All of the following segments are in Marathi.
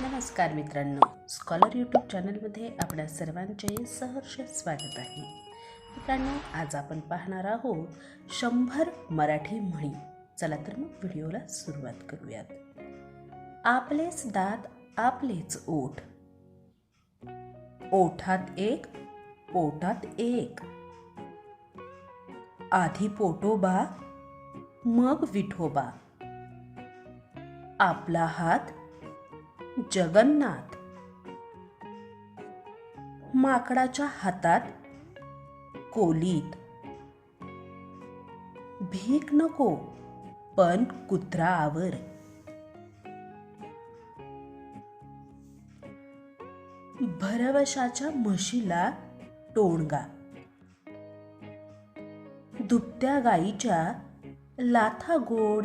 नमस्कार मित्रांनो. स्कॉलर यूट्यूब चॅनलमध्ये आपल्या सर्वांचे सहर्ष स्वागत आहे. मित्रांनो आज आपण पाहणार आहोत शंभर मराठी म्हणी. चला तर मग व्हिडिओला सुरुवात करूयात. आपलेच दात आपलेच ओठ. ओठात एक पोटात एक. आधी पोटोबा मग विठोबा आपला हात जगन्नाथ. माकडाच्या हातात कोलीत. भीक नको पण कुत्रा आवर भरवशाच्या म्हशीला टोणगा. दुभत्या गाईच्या लाथा गोड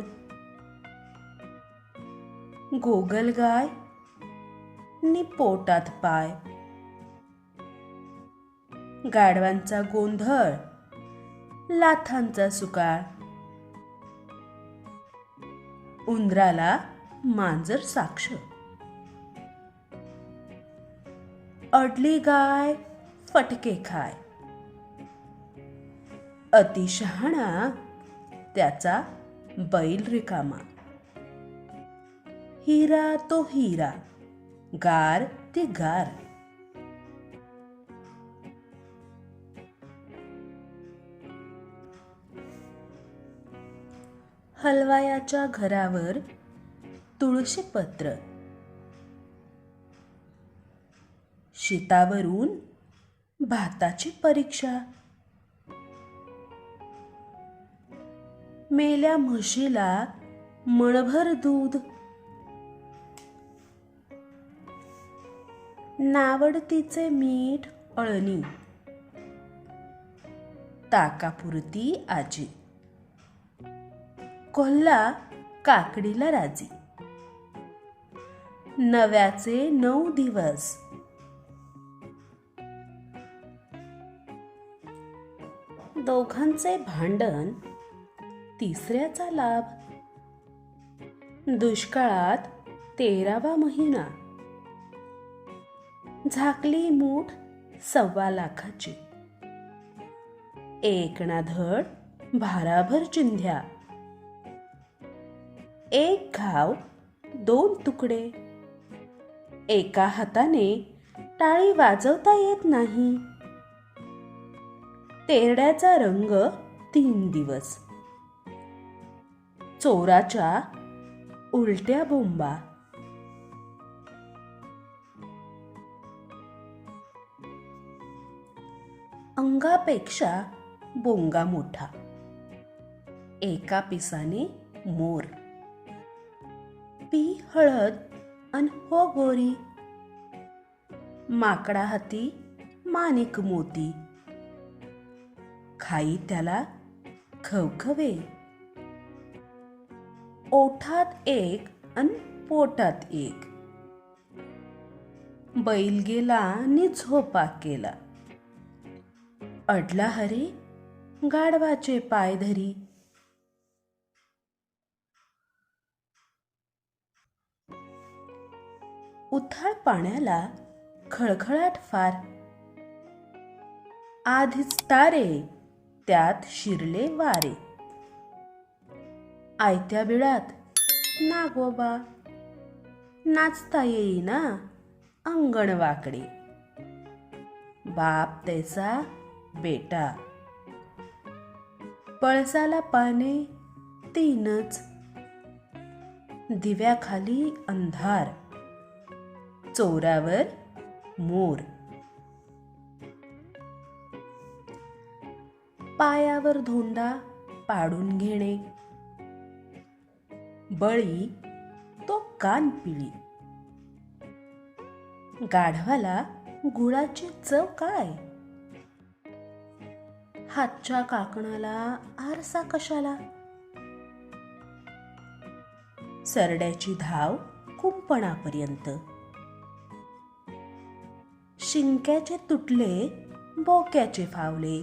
गोगलगाय नि पोटात पाय. गाडवांचा गोंधळ लाथांचा सुकाळ. उंदराला मांजर साक्ष. अडली गाय फटके खाय. अतिशहाणा त्याचा बैल रिकामा. हिरा तो हिरा. गार ते गार. हलवायाच्या घरावर तुळशी पत्र. शेतावरून भाताची परीक्षा. मेल्या म्हशीला मळभर दूध. नावडतीचे मीठ अळणी. ताकापुरती आजी. कोल्हा काकडीला राजी. नव्याचे नऊ दिवस. दोघांचे भांडण तिसऱ्याचा लाभ. दुष्काळात तेरावा महिना. झाकली मूठ सव्वा लाखाची. एक ना धड भाराभर चिंध्या एक घाव दोन तुकडे. एका हाताने टाळी वाजवता येत नाही. तेरड्याचा रंग तीन दिवस. चोराच्या उलट्या बोंबा. अंगापेक्षा बोंगा मोठा. एका पिसाने मोर. पी हळद अन हो गोरी. माकडा हाती माणिक मोती. खाई त्याला खवखवे. ओठात एक अन पोटात एक. बैल गेला नि झोपा केला. अडला हरे गाढवाचे पाय धरी. उथाळ पाण्याला खळखळाट फार. आधीच तारे त्यात शिरले वारे. आयत्या बिळात नागोबा नाचता येईना अंगण वाकडे. बाप त्याचा बेटा. पळसाला पाने तीनच. दिव्याखाली अंधार. चोरावर मोर. पायावर धोंडा पाडून घेणे. बळी तो कान पिळी. गाढवाला गुळाची चव काय? हातच्या काकणाला आरसा कशाला? सरड्याची धाव कुंपणापर्यंत. शिंक्याचे तुटले बोक्याचे फावले.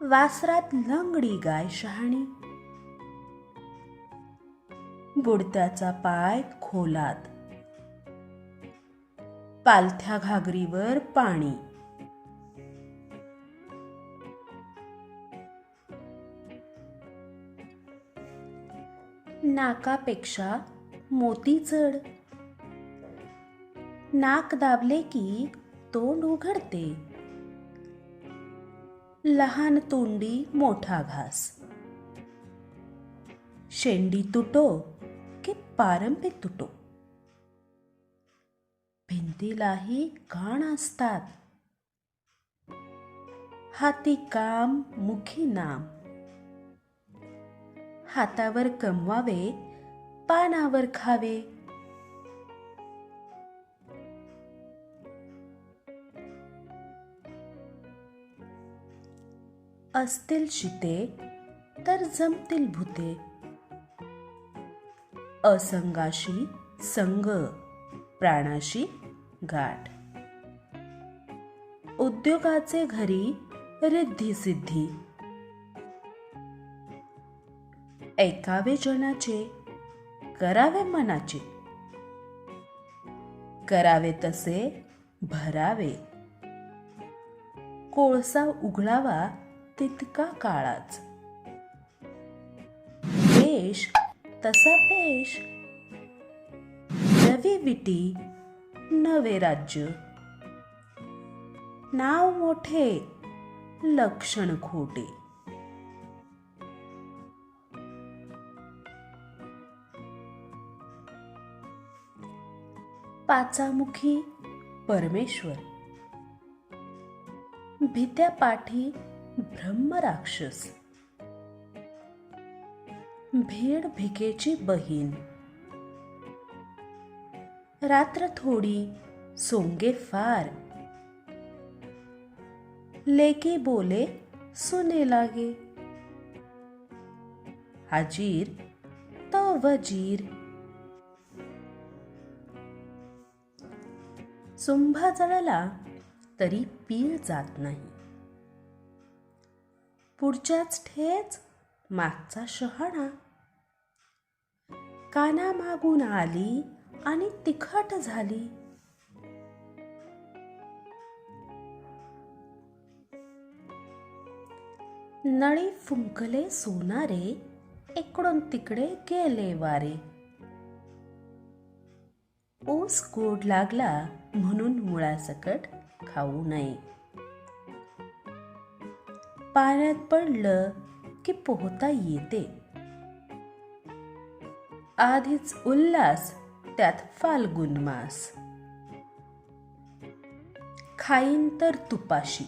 वासरात लंगडी गाय शहाणी. बुडत्याचा पाय खोलात. पालथ्या घागरीवर पाणी. नाकापेक्षा मोती जड नाक दाबले की तोंड उघडते. लहान तोंडी मोठा घास. शेंडी तुटो की पारंपे तुटो. भिंतीलाही कान असतात. हाती काम मुखी नाम. हातावर कमवावे पानावर खावे. असतील शिते तर जमतील भूते. असंगाशी संग प्राणाशी गाठ. उद्योगाचे घरी रिद्धी सिद्धी. ऐकावे जनाचे करावे मनाचे. करावे तसे भरावे. कोळसा उघडावा तितका काळाच. देश तसा पेश. नवी विटी नवे राज्य. नाव मोठे लक्षण खोटे. पाचामुखी परमेश्वर. भित्या पाठी ब्रह्मराक्षस. भेड भिकेची बहीण. रात्र थोडी सोंगे फार. लेकी बोले सुने लागे. हाजीर तो वजीर चुंभा जळला तरी पीळ जात नाही. पुढच्याच ठेच मागचा शहाणा. काना मागून आली आणि तिखट झाली. नळी फुंकले सोनारे इकडून तिकडे गेले वारे. ऊस गोड लागला म्हणून मुळासकट खाऊ नये. पाण्यात पडलं की पोहता येते. आधीच उल्हास त्यात फाल्गुन मास. खाईन तर तुपाशी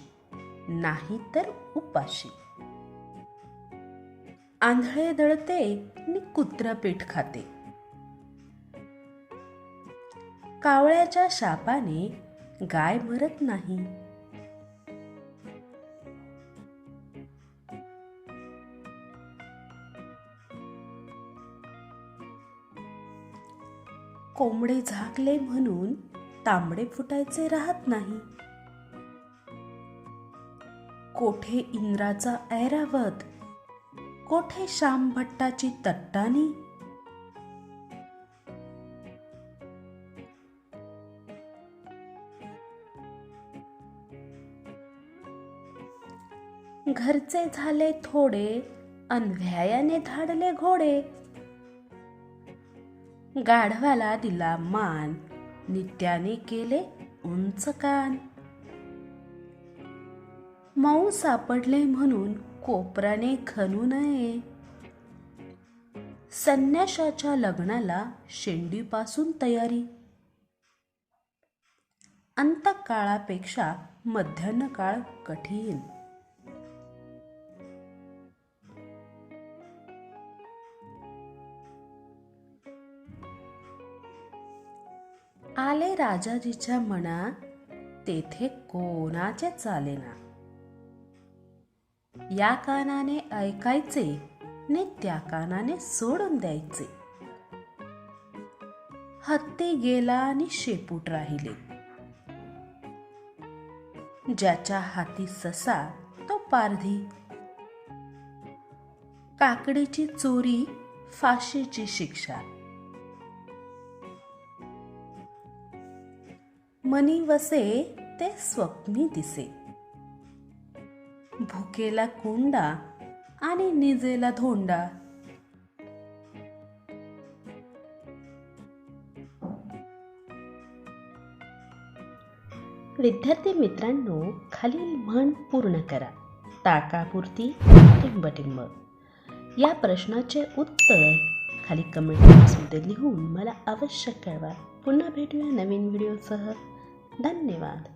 नाही तर उपाशी. आंधळे दळते आणि कुत्रा पीठ खाते. कावळ्याच्या शापाने गाय मरत नाही. कोंबडे झाकले म्हणून तांबडे फुटायचे राहत नाही. कोठे इंद्राचा ऐरावत कोठे श्याम भट्टाची तट्टानी घरचे झाले थोडे अनव्यायाने धाडले घोडे. गाढवाला दिला मान नित्याने केले उंच कान. मऊ सापडले म्हणून कोपराने खणू नये. संन्याशाच्या लग्नाला शेंडीपासून तयारी. अंतकाळापेक्षा मध्यान्ह काळ कठीण. राजाजीच्या मना तेथे कोणाचे चालेना. या कानाने ऐकायचे ने त्या कानाने सोडून द्यायचे. हत्ती गेला आणि शेपूट राहिले. ज्याच्या हाती ससा तो पारधी. काकडीची चोरी फाशीची शिक्षा. मनी वसे ते स्वप्नी दिसे. भुकेला कोंडा आणि निजेला धोंडा. विद्यार्थी मित्रांनो खालील म्हण पूर्ण करा. ताकापुरती टिंबटिंब. या प्रश्नाचे उत्तर खाली कमेंट बॉक्समध्ये लिहून मला अवश्य कळवा. पुन्हा भेटूया नवीन व्हिडिओसह धन्यवाद